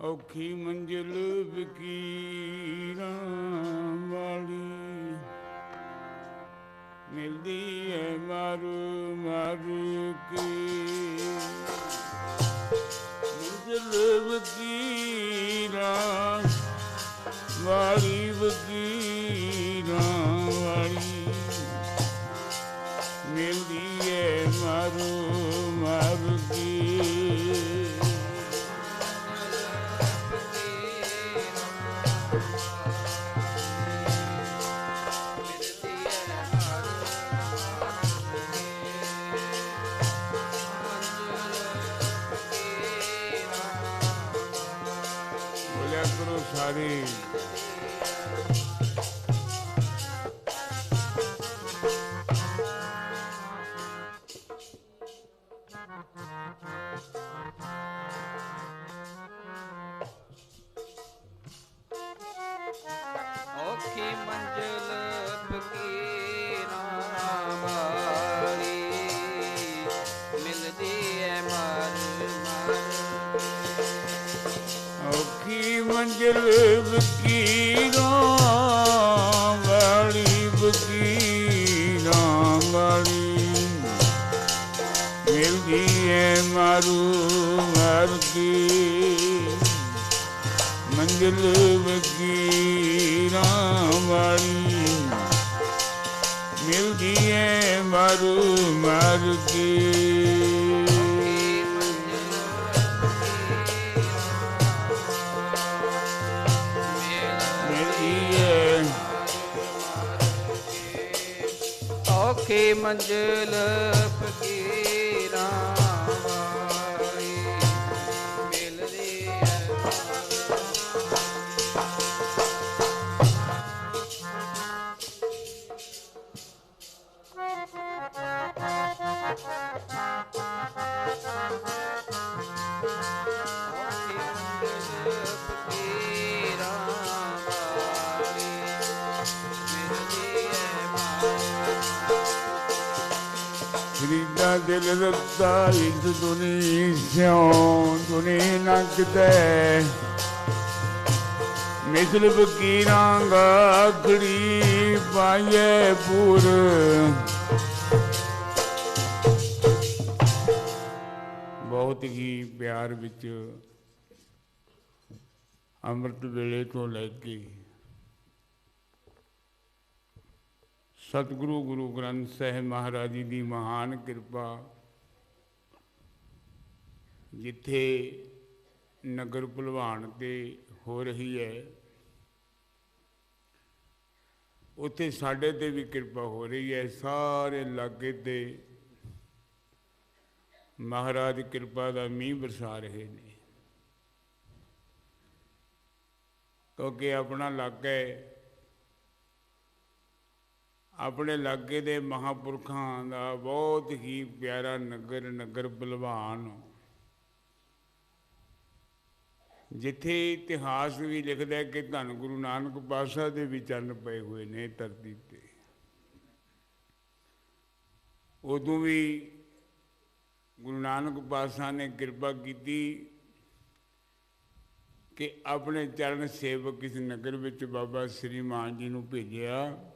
ਔਖੀ ਮੰਜ਼ਿਲ ਵਕੀਰਾਂ ਵਾਲੀ। ਮਿਲਦੀ ਹੈ ਮਾਰੂ ਮਾਰੂ ਕੀ। ਮੰਜ਼ਿਲ ਵਕੀਰਾਂ ਵਾਲੀ ਵਕੀਰਾਂ ਔਖੀ ਮੰਜ਼ਲ ਫਕੀਰਾਂ ਵਾਲੀ ਮਿਲਦੀ ਐ ਮਰ ਮਰ ਔਖੀ ਮੰਜ਼ਿਲ ਵਕੀਰਾਂ ਵਾਲੀ ਵਕੀਰਾਂ ਵਾਲੀ ਮਿਲਦੀ ਏ ਮਾਰੂ, ਮਰਦੀ। ਮੰਜ਼ਿਲ ਵਕੀਰਾਂ ਵਾਲੀ ਮਿਲਦੀ ਏ ਮਾਰੂ ਮਰਦੀ ਔਖੀ ਮੰਜ਼ਲ ਫਕੀਰਾਂ ਔਖੀ ਮੰਜ਼ਲ ਦਿਲ ਰੱਤਾ ਇਸ ਦੁਨੀ ਸਿਉ, ਦੁਨੀ ਨਾ ਮਿਸਲ ਫਕੀਰਾਂ ਗਾਖੜੀ ਪਾਏ ਪੂਰ ਬਹੁਤ ਹੀ ਪਿਆਰ ਵਿੱਚ ਅੰਮ੍ਰਿਤ ਵੇਲੇ ਤੋਂ ਲੈ ਕੇ ਸਤਿਗੁਰੂ ਗੁਰੂ ਗ੍ਰੰਥ ਸਾਹਿਬ ਮਹਾਰਾਜ ਜੀ ਦੀ ਮਹਾਨ ਕਿਰਪਾ, ਜਿੱਥੇ ਨਗਰ ਭਲਵਾਨ ਤੇ ਹੋ ਰਹੀ ਹੈ, ਉੱਥੇ ਸਾਡੇ ਤੇ ਵੀ ਕਿਰਪਾ ਹੋ ਰਹੀ ਹੈ। ਸਾਰੇ ਇਲਾਕੇ ਤੇ ਮਹਾਰਾਜ ਕਿਰਪਾ ਦਾ ਮੀਂਹ ਵਰਸਾ ਰਹੇ ਨੇ। ਕਿਉਂਕਿ ਆਪਣਾ ਇਲਾਕਾ ਹੈ ਆਪਣੇ ਲਾਗੇ ਦੇ ਮਹਾਪੁਰਖਾਂ ਦਾ ਬਹੁਤ ਹੀ ਪਿਆਰਾ ਨਗਰ ਨਗਰ ਬਲਵਾਨ। ਜਿੱਥੇ ਇਤਿਹਾਸ ਵੀ ਲਿਖਦਾ ਕਿ ਧੰਨ ਗੁਰੂ ਨਾਨਕ ਪਾਤਸ਼ਾਹ ਦੇ ਵੀ ਚੰਨ ਪਏ ਹੋਏ ਨੇ ਧਰਤੀ ਤੇ। ਉਦੋਂ ਵੀ ਗੁਰੂ ਨਾਨਕ ਪਾਤਸ਼ਾਹ ਨੇ ਕਿਰਪਾ ਕੀਤੀ ਕਿ ਆਪਣੇ ਚਰਨ ਸੇਵਕ ਇਸ ਨਗਰ ਵਿੱਚ ਬਾਬਾ ਸ੍ਰੀ ਮਾਨ ਜੀ ਨੂੰ ਭੇਜਿਆ।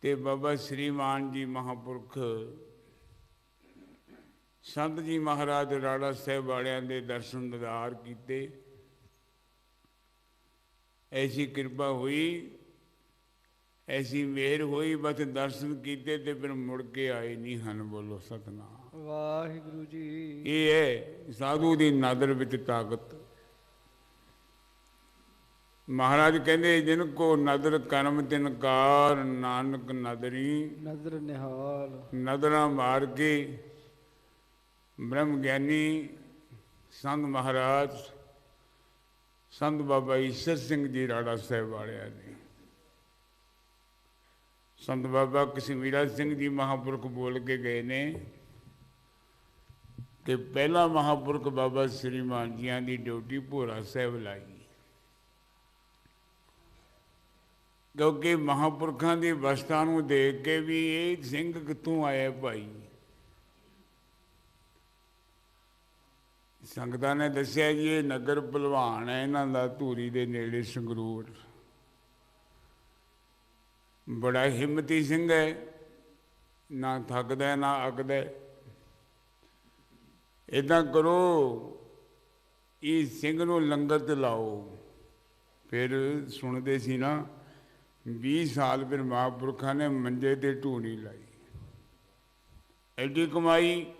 ਤੇ ਬਾਬਾ ਸ੍ਰੀਮਾਨ ਜੀ ਮਹਾਪੁਰਖ ਸੰਤ ਜੀ ਮਹਾਰਾਜ ਰਾੜਾ ਸਾਹਿਬ ਵਾਲਿਆਂ ਦੇ ਦਰਸ਼ਨ ਦਿਦਾਰ ਕੀਤੇ। ਐਸੀ ਕਿਰਪਾ ਹੋਈ ਐਸੀ ਮਿਹਰ ਹੋਈ ਬਸ ਦਰਸ਼ਨ ਕੀਤੇ ਤੇ ਫਿਰ ਮੁੜ ਕੇ ਆਏ ਨਹੀਂ ਹਨ ਬੋਲੋ ਸਤਨਾਮ। ਵਾਹਿਗੁਰੂ ਜੀ। ਇਹ ਹੈ ਸਾਧੂ ਦੀ ਨਦਰ ਵਿੱਚ ਤਾਕਤ। ਮਹਾਰਾਜ ਕਹਿੰਦੇ ਜਿਨ ਕੋ ਨਦਰ ਕਰਮ ਤਿਨ ਕਾਰ ਨਾਨਕ ਨਦਰੀ। ਨਜ਼ਰ ਨਿਹਾਲ। ਨਦਰਾਂ ਮਾਰ ਕੇ ਬ੍ਰਹਮ ਗਿਆਨੀ ਸੰਤ ਮਹਾਰਾਜ ਸੰਤ ਬਾਬਾ ਈਸ਼ਰ ਸਿੰਘ ਜੀ ਰਾੜਾ ਸਾਹਿਬ ਵਾਲਿਆਂ ਨੇ। ਸੰਤ ਬਾਬਾ ਕਸ਼ਮੀਰਾ ਸਿੰਘ ਜੀ ਮਹਾਪੁਰਖ ਬੋਲ ਕੇ ਗਏ ਨੇ ਕਿ ਪਹਿਲਾ ਮਹਾਪੁਰਖ ਬਾਬਾ ਸ੍ਰੀ ਮਾਨ ਜੀਆਂ ਦੀ ਡਿਊਟੀ ਭੋਰਾ ਸਾਹਿਬ ਲਾਈ। ਕਿਉਂਕਿ ਮਹਾਪੁਰਖਾਂ ਦੀ ਅਵਸਥਾ ਨੂੰ ਦੇਖ ਕੇ ਵੀ ਇਹ ਸਿੰਘ ਕਿੱਥੋਂ ਆਇਆ ਭਾਈ? ਸੰਗਤਾਂ ਨੇ ਦੱਸਿਆ ਜੀ, ਇਹ ਨਗਰ ਭਲਵਾਨ ਹੈ, ਇਹਨਾਂ ਦਾ ਧੂਰੀ ਦੇ ਨੇੜੇ ਸੰਗਰੂਰ। ਬੜਾ ਹਿੰਮਤੀ ਸਿੰਘ ਹੈ, ਨਾ ਥੱਕਦਾ, ਨਾ ਅਕਦਾ। ਇਦਾਂ ਕਰੋ ਇਹ ਸਿੰਘ ਨੂੰ ਲੰਗਰ ਤੇ ਲਾਓ। ਫਿਰ ਸੁਣਦੇ ਸੀ ਨਾ 20 ਸਾਲ ਫਿਰ ਮਹਾਂਪੁਰਖਾਂ ਨੇ ਮੰਜੇ ਤੇ ਢੂਣੀ ਲਾਈ। ਐਡੀ ਕਮਾਈ,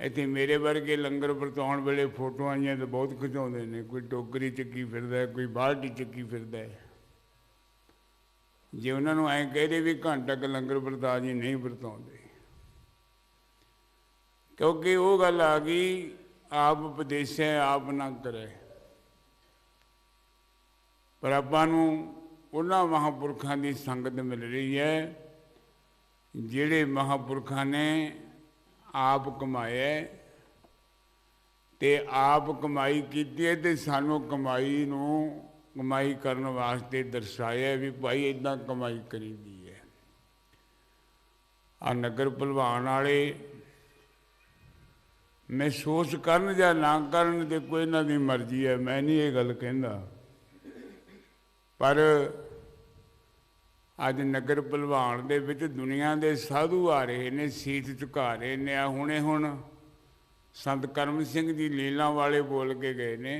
ਇੱਥੇ ਮੇਰੇ ਵਰਗੇ ਲੰਗਰ ਵਰਤਾਉਣ ਵੇਲੇ ਫੋਟੋਆਂ ਆਈਆਂ ਤਾਂ ਬਹੁਤ ਖਿਚਾਉਂਦੇ ਨੇ। ਕੋਈ ਟੋਕਰੀ ਚੱਕੀ ਫਿਰਦਾ ਕੋਈ ਬਾਲਟੀ ਚੱਕੀ ਫਿਰਦਾ ਜੇ ਉਹਨਾਂ ਨੂੰ ਐਂ ਕਹਦੇ ਵੀ ਘੰਟਾ ਕ ਲੰਗਰ ਵਰਤਾ ਜੀ, ਨਹੀਂ ਵਰਤਾਉਂਦੇ। ਕਿਉਂਕਿ ਉਹ ਗੱਲ ਆ ਗਈ, ਆਪ ਉਪਦੇਸ਼ੈ ਆਪ ਨਾ ਕਰੇ। ਪਰ ਆਪਾਂ ਨੂੰ ਉਹਨਾਂ ਮਹਾਂਪੁਰਖਾਂ ਦੀ ਸੰਗਤ ਮਿਲ ਰਹੀ ਹੈ। ਜਿਹੜੇ ਮਹਾਂਪੁਰਖਾਂ ਨੇ ਆਪ ਕਮਾਇਆ ਹੈ ਤੇ ਆਪ ਕਮਾਈ ਕੀਤੀ ਹੈ ਤੇ ਸਾਨੂੰ ਕਮਾਈ ਨੂੰ ਕਮਾਈ ਕਰਨ ਵਾਸਤੇ ਦਰਸਾਇਆ ਵੀ ਭਾਈ ਇਦਾਂ ਕਮਾਈ ਕਰੀਦੀ ਹੈ। ਆ ਨਗਰ ਭਲਵਾਨ ਵਾਲੇ ਮਹਿਸੂਸ ਕਰਨ ਜਾਂ ਨਾ ਕਰਨ ਤੇ ਕੋਈ ਇਹਨਾਂ ਦੀ ਮਰਜ਼ੀ ਹੈ, ਮੈਂ ਨਹੀਂ ਇਹ ਗੱਲ ਕਹਿੰਦਾ। ਪਰ ਅੱਜ ਨਗਰ ਭਲਵਾਨ ਦੇ ਵਿੱਚ ਦੁਨੀਆ ਦੇ ਸਾਧੂ ਆ ਰਹੇ ਨੇ ਸੀਟ ਝੁਕਾ ਰਹੇ ਨੇ, ਆ ਹੁਣੇ ਹੁਣ ਸੰਤ ਕਰਮ ਸਿੰਘ ਜੀ ਲੀਲਾ ਵਾਲੇ ਬੋਲ ਕੇ ਗਏ ਨੇ।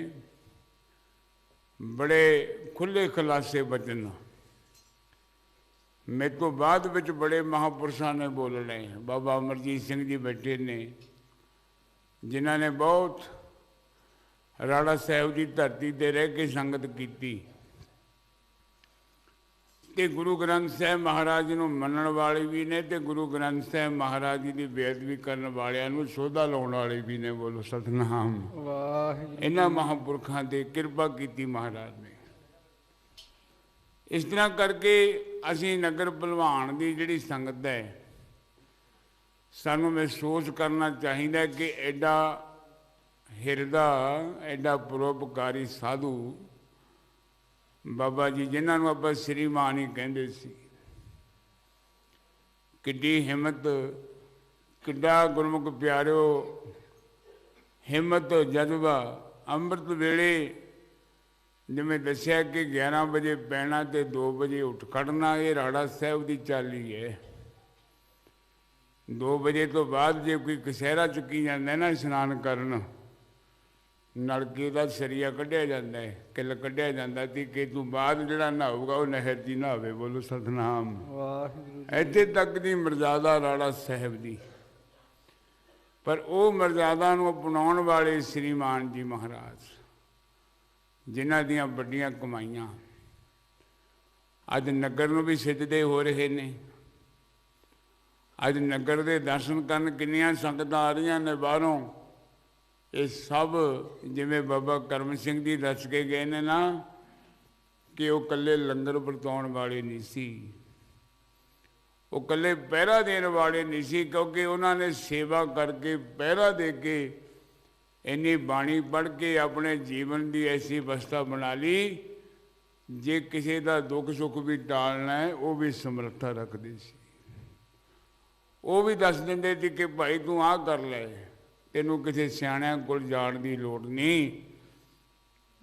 ਬੜੇ ਖੁੱਲੇ ਖਲਾਸੇ ਬਚਨ ਮੇਰੇ ਤੋਂ ਬਾਅਦ ਵਿੱਚ ਬੜੇ ਮਹਾਪੁਰਸ਼ਾਂ ਨੇ ਬੋਲਣੇ ਬਾਬਾ ਅਮਰਜੀਤ ਸਿੰਘ ਜੀ ਬੈਠੇ ਨੇ, ਜਿਨ੍ਹਾਂ ਨੇ ਬਹੁਤ ਰਾੜਾ ਸਾਹਿਬ ਦੀ ਧਰਤੀ ਤੇ ਰਹਿ ਕੇ ਸੰਗਤ ਕੀਤੀ। ਤੇ ਗੁਰੂ ਗ੍ਰੰਥ ਸਾਹਿਬ ਮਹਾਰਾਜ ਨੂੰ ਮੰਨਣ ਵਾਲੇ ਵੀ ਨੇ ਤੇ ਗੁਰੂ ਗ੍ਰੰਥ ਸਾਹਿਬ ਮਹਾਰਾਜ ਜੀ ਦੀ ਬੇਅਦਬੀ ਕਰਨ ਵਾਲਿਆਂ ਨੂੰ ਸੋਧਾ ਲਾਉਣ ਵਾਲੇ ਵੀ ਨੇ ਬੋਲੋ ਸਤਨਾਮ। ਵਾਹਿਗੁਰੂ। ਇਹਨਾਂ ਮਹਾਂਪੁਰਖਾਂ ਤੇ ਕਿਰਪਾ ਕੀਤੀ ਮਹਾਰਾਜ ਨੇ। ਇਸ ਤਰ੍ਹਾਂ ਕਰਕੇ ਅਸੀਂ ਨਗਰ ਭਲਵਾਨ ਦੀ ਜਿਹੜੀ ਸੰਗਤ ਹੈ ਸਾਨੂੰ ਮਹਿਸੂਸ ਕਰਨਾ ਚਾਹੀਦਾ ਕਿ ਐਡਾ ਹਿਰਦਾ ਐਡਾ ਪਰੋਪਕਾਰੀ ਸਾਧੂ ਬਾਬਾ ਜੀ, ਜਿਨ੍ਹਾਂ ਨੂੰ ਆਪਾਂ ਸ੍ਰੀਮਾਨ ਹੀ ਕਹਿੰਦੇ ਸੀ, ਕਿੱਡੀ ਹਿੰਮਤ, ਕਿੱਡਾ ਗੁਰਮੁਖ ਪਿਆਰਿਓ, ਹਿੰਮਤ, ਜਜ਼ਬਾ, ਅੰਮ੍ਰਿਤ ਵੇਲੇ ਜਿਵੇਂ ਦੱਸਿਆ ਕਿ 11 ਵਜੇ ਪੈਣਾ ਤੇ 2 ਵਜੇ ਉੱਠ ਖੜਨਾ, ਇਹ ਰਾੜਾ ਸਾਹਿਬ ਦੀ ਚਾਲੀ ਹੈ। 2 ਵਜੇ ਤੋਂ ਬਾਅਦ ਜੇ ਕੋਈ ਕਸਹਿਰਾ ਚੁੱਕੀ ਜਾਂਦਾ ਨਾ ਇਸ਼ਨਾਨ ਕਰਨ ਨਲਕੇ ਦਾ ਸਰੀਆ ਕੱਢਿਆ ਜਾਂਦਾ ਹੈ ਕਿਲ ਕੱਢਿਆ ਜਾਂਦਾ ਤੇ ਕਿ ਤੂੰ ਬਾਅਦ ਜਿਹੜਾ ਨਹਾਊਗਾ ਉਹ ਨਹਿਰ ਦੀ ਨਹਾਵੇ ਬੋਲੋ ਸਤਨਾਮ। ਵਾਹਿਗੁਰੂ ਇੱਥੇ ਤੱਕ ਦੀ ਮਰਜ਼ਾਦਾ ਰਾੜਾ ਸਾਹਿਬ ਦੀ। ਪਰ ਉਹ ਮਰਜ਼ਾਦਾ ਨੂੰ ਅਪਣਾਉਣ ਵਾਲੇ ਸ੍ਰੀਮਾਨ ਜੀ ਮਹਾਰਾਜ ਜਿਨ੍ਹਾਂ ਦੀਆਂ ਵੱਡੀਆਂ ਕਮਾਈਆਂ ਅੱਜ ਨਗਰ ਨੂੰ ਵੀ ਸਿੱਧਦੇ ਹੋ ਰਹੇ ਨੇ। ਅੱਜ ਨਗਰ ਦੇ ਦਰਸ਼ਨ ਕਰਨ ਕਿੰਨੀਆਂ ਸੰਗਤਾਂ ਆ ਰਹੀਆਂ ਨੇ ਬਾਹਰੋਂ। ਇਹ ਸਭ ਜਿਵੇਂ ਬਾਬਾ ਕਰਮ ਸਿੰਘ ਜੀ ਦੱਸ ਕੇ ਗਏ ਨੇ ਨਾ ਕਿ ਉਹ ਇਕੱਲੇ ਲੰਗਰ ਵਰਤਾਉਣ ਵਾਲੇ ਨਹੀਂ ਸੀ। ਉਹ ਇਕੱਲੇ ਪਹਿਰਾ ਦੇਣ ਵਾਲੇ ਨਹੀਂ ਸੀ ਕਿਉਂਕਿ ਉਹਨਾਂ ਨੇ ਸੇਵਾ ਕਰਕੇ ਪਹਿਰਾ ਦੇ ਕੇ ਇੰਨੀ ਬਾਣੀ ਪੜ੍ਹ ਕੇ ਆਪਣੇ ਜੀਵਨ ਦੀ ਐਸੀ ਅਵਸਥਾ ਬਣਾ ਲਈ। ਜੇ ਕਿਸੇ ਦਾ ਦੁੱਖ ਸੁੱਖ ਵੀ ਟਾਲਣਾ ਹੈ, ਉਹ ਵੀ ਸਮਰੱਥਾ ਰੱਖਦੇ ਸੀ। ਉਹ ਵੀ ਦੱਸ ਦਿੰਦੇ ਸੀ ਕਿ ਭਾਈ ਤੂੰ ਆਹ ਕਰ ਲੈ। ਤੈਨੂੰ ਕਿਸੇ ਸਿਆਣਿਆਂ ਕੋਲ ਜਾਣ ਦੀ ਲੋੜ ਨਹੀਂ।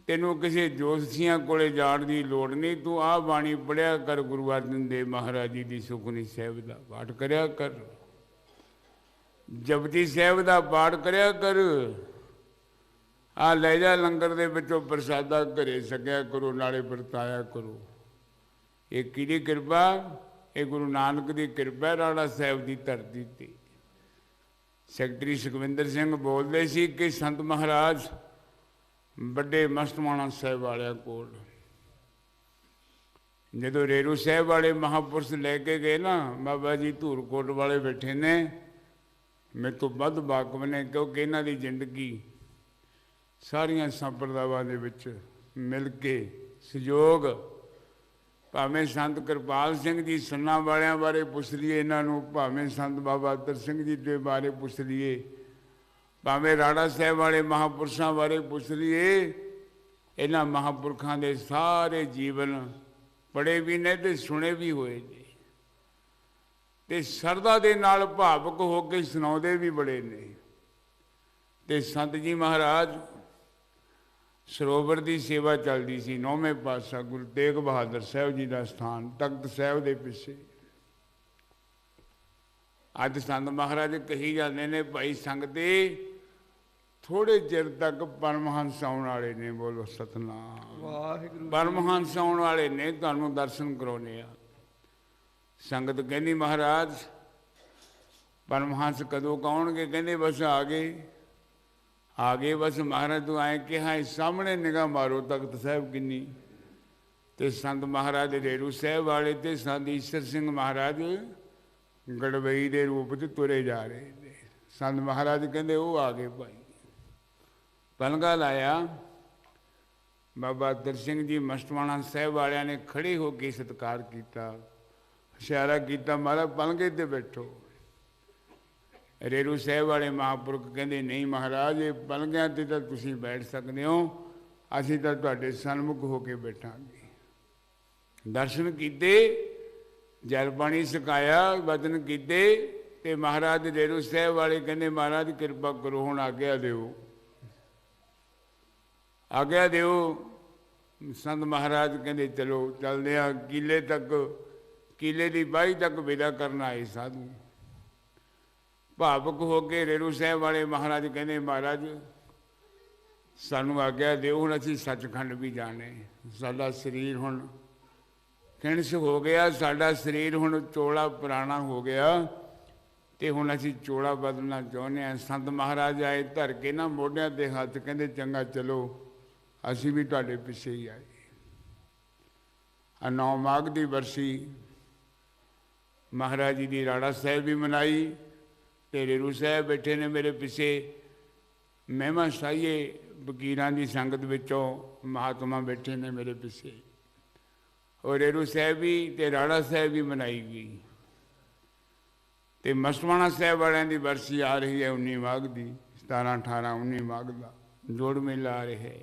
ਤੈਨੂੰ ਕਿਸੇ ਜੋਤਸ਼ੀਆਂ ਕੋਲੇ ਜਾਣ ਦੀ ਲੋੜ ਨਹੀਂ। ਤੂੰ ਆਹ ਬਾਣੀ ਪੜਿਆ ਕਰ ਗੁਰੂ ਅਰਜਨ ਦੇਵ ਮਹਾਰਾਜ ਜੀ ਦੀ ਸੁਖਨੀ ਸਾਹਿਬ ਦਾ ਪਾਠ ਕਰਿਆ ਕਰ। ਜਪਜੀ ਸਾਹਿਬ ਦਾ ਪਾਠ ਕਰਿਆ ਕਰ। ਆ ਲੈ ਜਾ ਲੰਗਰ ਦੇ ਵਿੱਚੋਂ ਪ੍ਰਸਾਦਾ ਘਰੇ ਸਕਿਆ ਕਰੋ, ਨਾਲੇ ਵਰਤਾਇਆ ਕਰੋ। ਇਹ ਕਿਹਦੀ ਕਿਰਪਾ? ਇਹ ਗੁਰੂ ਨਾਨਕ ਦੀ ਕਿਰਪਾ ਰਾਣਾ ਸਾਹਿਬ ਦੀ ਧਰਤੀ ਤੇ। ਸੈਕਟਰੀ ਸੁਖਵਿੰਦਰ ਸਿੰਘ ਬੋਲਦੇ ਸੀ ਕਿ ਸੰਤ ਮਹਾਰਾਜ, ਵੱਡੇ ਮਸਤਮਾਣਾ ਸਾਹਿਬ ਵਾਲਿਆਂ ਕੋਲ। ਜਦੋਂ ਰੇਰੂ ਸਾਹਿਬ ਵਾਲੇ ਮਹਾਪੁਰਸ਼ ਲੈ ਕੇ ਗਏ ਨਾ, ਬਾਬਾ ਜੀ ਧੂਰਕੋਟ ਵਾਲੇ ਬੈਠੇ ਨੇ, ਮੇਰੇ ਤੋਂ ਵੱਧ ਵਾਕਫ ਨੇ ਕਿਉਂਕਿ ਇਹਨਾਂ ਦੀ ਜ਼ਿੰਦਗੀ ਸਾਰੀਆਂ ਸੰਪਰਦਾਵਾਂ ਦੇ ਵਿੱਚ ਮਿਲ ਕੇ ਸਹਿਯੋਗ ਭਾਵੇਂ ਸੰਤ ਕਿਰਪਾਲ ਸਿੰਘ ਜੀ ਸੰਨਾ ਵਾਲਿਆਂ ਬਾਰੇ ਪੁੱਛ ਲਈਏ, ਇਹਨਾਂ ਨੂੰ ਭਾਵੇਂ ਸੰਤ ਬਾਬਾ ਅਤਰ ਸਿੰਘ ਜੀ ਦੇ ਬਾਰੇ ਪੁੱਛ ਲਈਏ, ਭਾਵੇਂ ਰਾੜਾ ਸਾਹਿਬ ਵਾਲੇ ਮਹਾਪੁਰਸ਼ਾਂ ਬਾਰੇ ਪੁੱਛ ਲਈਏ, ਇਹਨਾਂ ਮਹਾਪੁਰਖਾਂ ਦੇ ਸਾਰੇ ਜੀਵਨ ਪੜੇ ਵੀ ਨੇ ਤੇ ਸੁਣੇ ਵੀ ਹੋਏ ਨੇ। ਤੇ ਸਰਦਾ ਦੇ ਨਾਲ ਭਾਵਕ ਹੋ ਕੇ ਸੁਣਾਉਂਦੇ ਵੀ ਬੜੇ ਨੇ। ਤੇ ਸੰਤ ਜੀ ਮਹਾਰਾਜ ਸਰੋਵਰ ਦੀ ਸੇਵਾ ਚੱਲਦੀ ਸੀ ਨੌਵੇਂ ਪਾਤਸ਼ਾਹ ਗੁਰੂ ਤੇਗ ਬਹਾਦਰ ਸਾਹਿਬ ਜੀ ਦਾ ਸਥਾਨ ਤਖਤ ਸਾਹਿਬ ਦੇ ਪਿੱਛੇ। ਅੱਜ ਸੰਤ ਮਹਾਰਾਜ ਕਹੀ ਜਾਂਦੇ ਨੇ ਭਾਈ ਸੰਗਤੇ ਥੋੜੇ ਚਿਰ ਤੱਕ ਪਰਮਹੰਸ ਆਉਣ ਵਾਲੇ ਨੇ ਬੋਲੋ ਸਤਨਾਮ। ਵਾਹਿਗੁਰੂ। ਪਰਮਹੰਸ ਆਉਣ ਵਾਲੇ ਨੇ ਤੁਹਾਨੂੰ ਦਰਸ਼ਨ ਕਰਾਉਣੇ ਆ। ਸੰਗਤ ਕਹਿੰਦੀ ਮਹਾਰਾਜ ਪਰਮਹੰਸ ਕਦੋਂ ਕਹੋਣਗੇ ਕਹਿੰਦੇ ਬਸ ਆ ਗਏ। ਆ ਗਏ ਬਸ ਮਹਾਰਾਜ ਤੂੰ ਆਏ ਕਿਹਾ ਇਸ ਸਾਹਮਣੇ ਨਿਗਾਹ ਮਾਰੋ ਤਖਤ ਸਾਹਿਬ ਕਿੰਨੀ ਤੇ ਸੰਤ ਮਹਾਰਾਜ ਰੇਰੂ ਸਾਹਿਬ ਵਾਲੇ ਤੇ ਸੰਤ ਈਸ਼ਰ ਸਿੰਘ ਮਹਾਰਾਜ ਗੜਵਈ ਦੇ ਰੂਪ ਚ ਤੁਰੇ ਜਾ ਰਹੇ ਨੇ ਸੰਤ ਮਹਾਰਾਜ ਕਹਿੰਦੇ ਉਹ ਆ ਗਏ ਭਾਈ ਪਲਗਾ ਲਾਇਆ ਬਾਬਾ ਦਰ ਸਿੰਘ ਜੀ ਮਸਤਵਾਣਾ ਸਾਹਿਬ ਵਾਲਿਆਂ ਨੇ ਖੜੇ ਹੋ ਕੇ ਸਤਿਕਾਰ ਕੀਤਾ ਇਸ਼ਾਰਾ ਕੀਤਾ ਮਹਾਰਾਜ ਪਲਗੇ ਤੇ ਬੈਠੋ ਰੇਰੂ ਸਾਹਿਬ ਵਾਲੇ ਮਹਾਂਪੁਰਖ ਕਹਿੰਦੇ, ਨਹੀਂ ਮਹਾਰਾਜ ਇਹ ਪਲਗਿਆਂ ਤੇ ਤਾਂ ਤੁਸੀਂ ਬੈਠ ਸਕਦੇ ਹੋ, ਅਸੀਂ ਤਾਂ ਤੁਹਾਡੇ ਸਨਮੁਖ ਹੋ ਕੇ ਬੈਠਾਂਗੇ। ਦਰਸ਼ਨ ਕੀਤੇ, ਜਲ ਪਾਣੀ ਸਕਾਇਆ ਵਦਨ ਕੀਤੇ ਤੇ ਮਹਾਰਾਜ ਰੇਰੂ ਸਾਹਿਬ ਵਾਲੇ ਕਹਿੰਦੇ, ਮਹਾਰਾਜ, ਕਿਰਪਾ ਕਰੋ, ਹੁਣ ਆਗਿਆ ਦਿਓ। ਆਗਿਆ ਦਿਓ, ਸੰਤ ਮਹਾਰਾਜ ਕਹਿੰਦੇ, ਚਲੋ, ਚੱਲਦੇ ਆ ਕਿਲੇ ਤੱਕ, ਕਿਲੇ ਦੀ ਬਾਈ ਤੱਕ ਵਿਦਾ ਕਰਨ ਆਏ ਸਾਧੂ। ਭਾਵਕ ਹੋ ਕੇ ਰੇਰੂ ਸਾਹਿਬ ਵਾਲੇ ਮਹਾਰਾਜ ਕਹਿੰਦੇ, ਮਹਾਰਾਜ, ਸਾਨੂੰ ਆਗਿਆ ਦਿਓ, ਹੁਣ ਅਸੀਂ ਸੱਚਖੰਡ ਵੀ ਜਾਣੇ। ਸਾਡਾ ਸਰੀਰ ਹੁਣ ਕਿਣਸ ਹੋ ਗਿਆ, ਸਾਡਾ ਸਰੀਰ ਹੁਣ ਚੋਲਾ ਪੁਰਾਣਾ ਹੋ ਗਿਆ ਤੇ ਹੁਣ ਅਸੀਂ ਚੋਲਾ ਬਦਲਣਾ ਚਾਹੁੰਦੇ ਹਾਂ। ਸੰਤ ਮਹਾਰਾਜ ਆਏ, ਧਰ ਕੇ ਨਾ ਮੋਢਿਆਂ ਤੇ ਹੱਥ, ਕਹਿੰਦੇ, ਚੰਗਾ, ਚਲੋ, ਅਸੀਂ ਵੀ ਤੁਹਾਡੇ ਪਿੱਛੇ ਹੀ ਆਏ। ਆ ਨੌ ਮਾਘ ਦੀ ਵਰਸੀ ਮਹਾਰਾਜ ਜੀ ਦੀ ਰਾੜਾ ਸਾਹਿਬ ਵੀ ਮਨਾਈ। ਤੇ ਰੇਰੂ ਸਾਹਿਬ ਬੈਠੇ ਨੇ ਮੇਰੇ ਪਿੱਛੇ। ਮਹਿਮਾ ਸਾਈਏ ਵਕੀਰਾਂ ਦੀ ਸੰਗਤ ਵਿੱਚੋਂ ਮਹਾਤਮਾ ਬੈਠੇ ਨੇ ਮੇਰੇ ਪਿੱਛੇ। ਔਰ ਰੇਰੂ ਸਾਹਿਬ ਵੀ ਤੇ ਰਾਣਾ ਸਾਹਿਬ ਵੀ ਮਨਾਈ ਗਈ। ਤੇ ਮਸਵਾਣਾ ਸਾਹਿਬ ਵਾਲਿਆਂ ਦੀ ਵਰਸੀ ਆ ਰਹੀ ਹੈ 19 ਮਾਘ ਦੀ 17 18 19 ਮਾਘ ਦਾ। ਜੋੜ ਮੇਲਾ ਆ ਰਿਹਾ ਹੈ।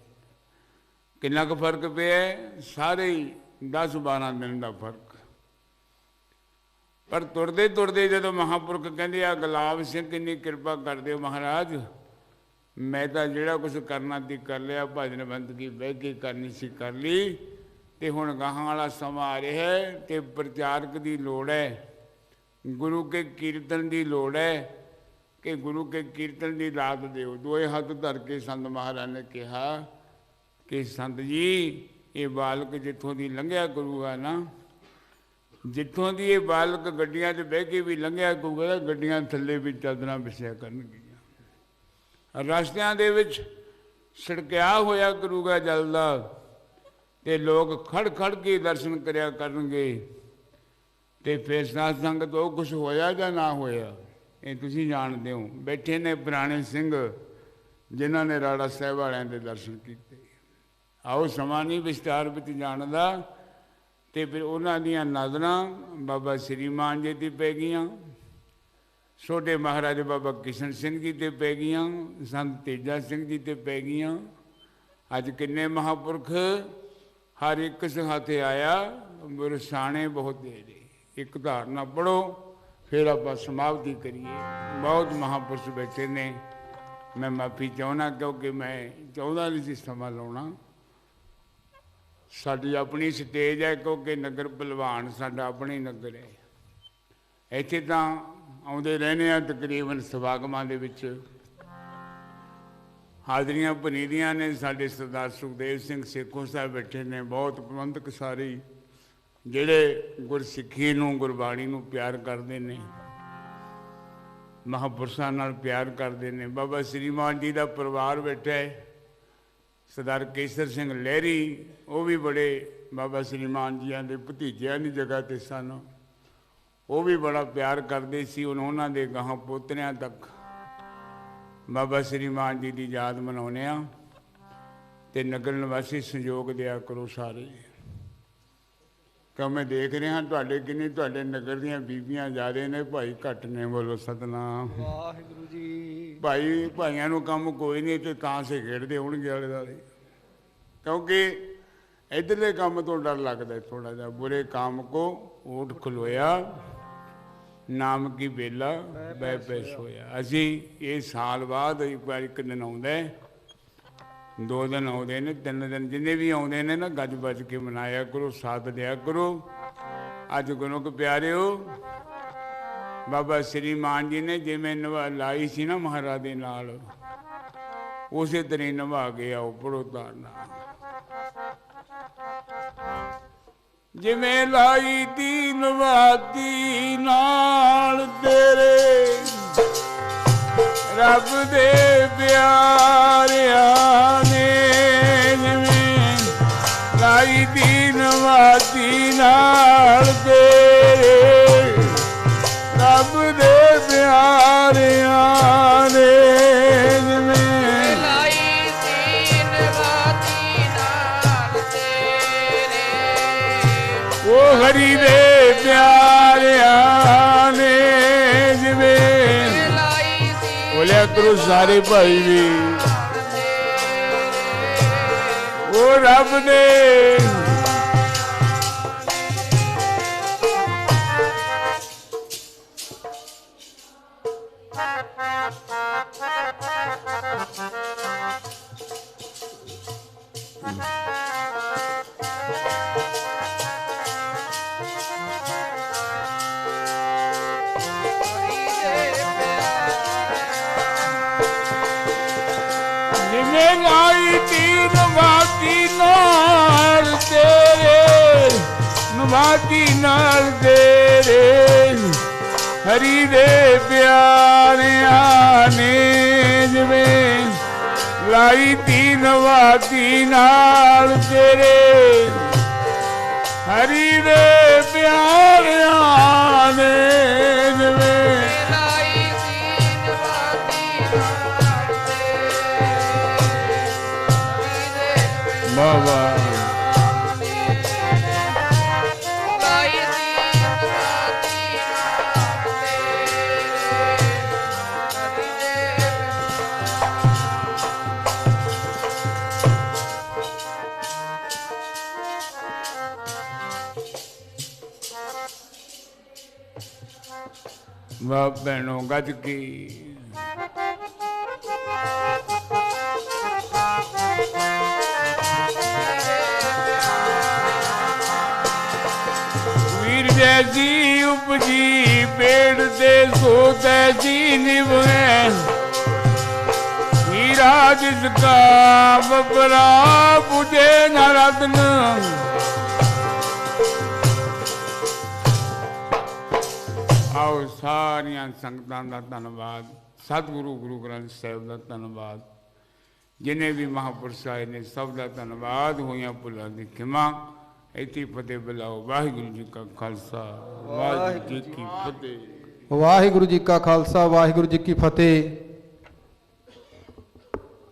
ਕਿੰਨਾ ਕੁ ਫ਼ਰਕ ਪਿਆ ਸਾਰੇ ਹੀ 10 12 ਦਿਨ ਦਾ ਫ਼ਰਕ। ਪਰ ਤੁਰਦੇ ਤੁਰਦੇ ਜਦੋਂ ਮਹਾਪੁਰਖ ਕਹਿੰਦੇ ਆ, ਗੁਲਾਬ ਸਿੰਘ ਕਿੰਨੀ ਕਿਰਪਾ ਕਰਦੇ ਹੋ ਮਹਾਰਾਜ। ਮੈਂ ਤਾਂ ਜਿਹੜਾ ਕੁਝ ਕਰਨਾ ਸੀ ਕਰ ਲਿਆ, ਭਜਨ ਬੰਦਗੀ ਬਹਿ ਕੇ ਕਰਨੀ ਸੀ ਕਰ ਲਈ। ਤੇ ਹੁਣ ਗਾਹਾਂ ਵਾਲਾ ਸਮਾਂ ਆ ਰਿਹਾ ਹੈ ਤੇ ਪ੍ਰਚਾਰਕ ਦੀ ਲੋੜ ਹੈ। ਗੁਰੂ ਕੇ ਕੀਰਤਨ ਦੀ ਲੋੜ ਹੈ ਕਿ ਗੁਰੂ ਕੇ ਕੀਰਤਨ ਦੀ ਦਾਤ ਦਿਓ। ਦੋਏ ਹੱਥ ਧਰ ਕੇ ਸੰਤ ਮਹਾਰਾਜ ਨੇ ਕਿਹਾ ਕਿ ਸੰਤ ਜੀ, ਇਹ ਬਾਲਕ ਜਿੱਥੋਂ ਦੀ ਲੰਘਿਆ ਕਰੂਗਾ ਨਾ ਜਿੱਥੋਂ ਦੀ ਇਹ ਬਾਲਕ ਗੱਡੀਆਂ 'ਚ ਬਹਿ ਕੇ ਵੀ ਲੰਘਿਆ ਕਰੂਗਾ ਗੱਡੀਆਂ ਥੱਲੇ ਵੀ ਚਾਦਰਾਂ ਵਿਛਿਆ ਕਰਨਗੀਆਂ। ਰਸਤਿਆਂ ਦੇ ਵਿੱਚ ਛਿੜਕਿਆ ਹੋਇਆ ਕਰੂਗਾ ਜਲ ਦਾ ਤੇ ਲੋਕ ਖੜ ਖੜ ਕੇ ਦਰਸ਼ਨ ਕਰਿਆ ਕਰਨਗੇ ਤੇ ਫਿਰ ਸਾਧ ਸੰਗਤ ਉਹ ਕੁਝ ਹੋਇਆ ਜਾਂ ਨਾ ਹੋਇਆ, ਇਹ ਤੁਸੀਂ ਜਾਣਦੇ ਹੋ। ਬੈਠੇ ਨੇ ਪੁਰਾਣੇ ਸਿੰਘ ਜਿਨ੍ਹਾਂ ਨੇ ਰਾੜਾ ਸਾਹਿਬ ਵਾਲਿਆਂ ਦੇ ਦਰਸ਼ਨ ਕੀਤੇ। ਆਓ ਸਮਾਂ ਨਹੀਂ ਵਿਸਤਾਰ ਵਿੱਚ ਜਾਣਦਾ। ਤੇ ਫਿਰ ਉਹਨਾਂ ਦੀਆਂ ਨਜ਼ਰਾਂ ਬਾਬਾ ਸ੍ਰੀਮਾਨ ਜੀ ਤੇ ਪੈ ਗਈਆਂ। ਛੋਟੇ ਮਹਾਰਾਜ ਬਾਬਾ ਕਿਸ਼ਨ ਸਿੰਘ ਜੀ ਤੇ ਪੈ ਗਈਆਂ, ਸੰਤ ਤੇਜਾ ਸਿੰਘ ਜੀ ਤੇ ਪੈ ਗਈਆਂ। ਅੱਜ ਕਿੰਨੇ ਮਹਾਪੁਰਖ ਹਰ ਇੱਕ ਸਹਾਤੇ ਆਇਆ ਬਰਸਾਣੇ ਬਹੁਤ ਦੇ ਦੇ। ਇੱਕ ਧਾਰਨਾ ਪੜੋ ਫਿਰ ਆਪਾਂ ਸਮਾਪਤੀ ਕਰੀਏ। ਬਹੁਤ ਮਹਾਪੁਰਸ਼ ਬੈਠੇ ਨੇ। ਮੈਂ ਮਾਫੀ ਚਾਹੁੰਦਾ ਕਿਉਂਕਿ ਮੈਂ ਚਾਹੁੰਦਾ ਨਹੀਂ ਸੀ ਸਮਾਂ ਲਾਉਣਾ। ਸਾਡੀ ਆਪਣੀ ਸਟੇਜ ਹੈ ਕਿਉਂਕਿ ਨਗਰ ਭਲਵਾਨ ਸਾਡਾ ਆਪਣੀ ਨਗਰ ਹੈ। ਇੱਥੇ ਤਾਂ ਆਉਂਦੇ ਰਹਿੰਦੇ ਆ ਤਕਰੀਬਨ ਸਵਾਗਮਾਂ ਦੇ ਵਿੱਚ। ਹਾਜ਼ਰੀਆਂ ਭਨੀਦੀਆਂ ਨੇ ਸਾਡੇ ਸਰਦਾਰ ਸੁਖਦੇਵ ਸਿੰਘ ਸੇਖੋ ਸਾਹਿਬ ਬੈਠੇ ਨੇ, ਬਹੁਤ ਪ੍ਰਬੰਧਕ ਸਾਰੇ ਜਿਹੜੇ ਗੁਰਸਿੱਖੀ ਨੂੰ, ਗੁਰਬਾਣੀ ਨੂੰ ਪਿਆਰ ਕਰਦੇ ਨੇ, ਮਹਾਪੁਰਸ਼ਾਂ ਨਾਲ ਪਿਆਰ ਕਰਦੇ ਨੇ। ਬਾਬਾ ਸ੍ਰੀਮਾਨ ਜੀ ਦਾ ਪਰਿਵਾਰ ਬੈਠਾ ਹੈ। ਸਰਦਾਰ ਕੇਸਰ ਸਿੰਘ ਲਹਿਰੀ, ਉਹ ਵੀ ਬੜੇ ਬਾਬਾ ਸ੍ਰੀਮਾਨ ਜੀਆਂ ਦੇ ਭਤੀਜਿਆਂ ਦੀ ਜਗ੍ਹਾ ਤੇ ਸਨ। ਉਹ ਵੀ ਬੜਾ ਪਿਆਰ ਕਰਦੇ ਸੀ ਹੁਣ ਉਹਨਾਂ ਦੇ ਗਾਹਾਂ ਪੋਤਰਿਆਂ ਤੱਕ। ਬਾਬਾ ਸ੍ਰੀਮਾਨ ਜੀ ਦੀ ਯਾਦ ਮਨਾਉਂਦੇ ਆ ਤੇ ਨਗਰ ਨਿਵਾਸੀ ਸੰਯੋਗ ਦਿਆ ਕਰੋ ਸਾਰੇ। ਕਿਉਂ ਮੈਂ ਦੇਖ ਰਿਹਾ ਤੁਹਾਡੇ ਕਿੰਨੇ ਤੁਹਾਡੇ ਨਗਰ ਦੀਆਂ ਬੀਬੀਆਂ ਜ਼ਿਆਦੇ ਨੇ, ਭਾਈ ਘੱਟ ਨੇ ਬੋਲੋ ਸਤਨਾਮ। ਵਾਹਿਗੁਰੂ ਜੀ। ਭਾਈ, ਭਾਈਆਂ ਨੂੰ ਕੰਮ ਕੋਈ ਨਹੀਂ, ਤੇ ਤਾਂ ਸੇ ਖੇਡਦੇ ਹੋਣਗੇ ਆਲੇ ਦੁਆਲੇ। ਕਿਉਂਕਿ ਇਧਰਲੇ ਕੰਮ ਤੋਂ ਡਰ ਲੱਗਦਾ ਥੋੜਾ ਜਿਹਾ। ਬੁਰੇ ਕੰਮ ਕੋ ਊਠ ਖਲੋਇਆ, ਨਾਮ ਕੀ ਬੇਲਾ ਬੈ ਪੈਸ ਹੋਇਆ ਅਸੀਂ ਇਹ ਸਾਲ ਬਾਅਦ ਇੱਕ ਵਾਰ ਇੱਕ ਦਿਨ ਆਉਂਦਾ ਦੋ ਦਿਨ ਆਉਂਦੇ ਨੇ, ਤਿੰਨ ਦਿਨ ਜਿੰਨੇ ਵੀ ਆਉਂਦੇ ਨੇ ਨਾ, ਗੱਜ ਵੱਜ ਕੇ ਮਨਾਇਆ ਕਰੋ, ਸਾਥ ਦਿਆ ਕਰੋ। ਅੱਜ ਗੁਰੂ ਕੋ ਪਿਆਰਿਓ ਬਾਬਾ ਸ੍ਰੀ ਮਾਨ ਜੀ ਨੇ ਜਿਵੇਂ ਨਵਾ ਲਾਈ ਸੀ ਨਾ ਮਹਾਰਾਜ ਦੇ ਨਾਲ, ਉਸੇ ਤਰ੍ਹਾਂ ਨਵਾ ਗਿਆ ਉੱਪਰੋਂ ਤਾਰਨਾ ਜਿਵੇਂ ਲਾਈ ਦੀ ਨਵਾਦੀ ਨਾਲ ਤੇਰੇ, ਰੱਬ ਦੇ ਪਿਆਰਿਆਂ ਨੇ ਜਿਵੇਂ ਲਾਈ ਦੀ ਨਵਾਤੀ ਨਾਲ ਲਾਈ ਦੀਨ ਬੋਲਿਆ ਕਰੋ ਸਾਰੇ ਨਵਾਦੀ ਨਾਲ ਤੇਰੇ ਹਰੀ ਦੇ ਪਿਆਰਿਆਂ ਨੇ ਜਿਵੇਂ ਲਾਈ ਤੀਨ ਵਾਦੀ ਨਾਲ ਤੇਰੇ। ਹਰੀ ਦੇ ਪਿਆਰਿਆਂ ਨੇ ਜਿਵੇਂ ਲਾਈ ਵਾਹ ਭੈਣੋ ਗੱਜ ਕੀ। ਵੀਰ ਜੈਸੀ ਉਪਜੀ ਪੇੜ ਤੇ ਸੋ ਜੀ ਨਿਭੈ। ਹੀਰਾ ਜਿਸ ਕਾ ਬਪਰਾ ਪੁਜੇ ਨ ਰਤਨ ਆਓ ਸਾਰੀਆਂ ਸੰਗਤਾਂ ਦਾ ਧੰਨਵਾਦ ਸਤਿਗੁਰੂ ਗੁਰੂ ਗ੍ਰੰਥ ਸਾਹਿਬ ਦਾ ਧੰਨਵਾਦ। ਜਿਨੇ ਵੀ ਮਹਾਪੁਰਸ਼ ਆਏ ਨੇ ਸਭ ਦਾ ਧੰਨਵਾਦ ਹੋਈਆਂ ਭੁੱਲਾਂ ਦੀ ਖਿਮਾ। ਇਤੀ ਫਤਿਹ ਬੁਲਾਓ ਵਾਹਿਗੁਰੂ ਜੀ ਕਾ ਖਾਲਸਾ ਵਾਹਿਗੁਰੂ ਜੀ ਕੀ ਫਤਿਹ। ਵਾਹਿਗੁਰੂ ਜੀ ਕਾ ਖਾਲਸਾ ਵਾਹਿਗੁਰੂ ਜੀ ਕੀ ਫਤਿਹ।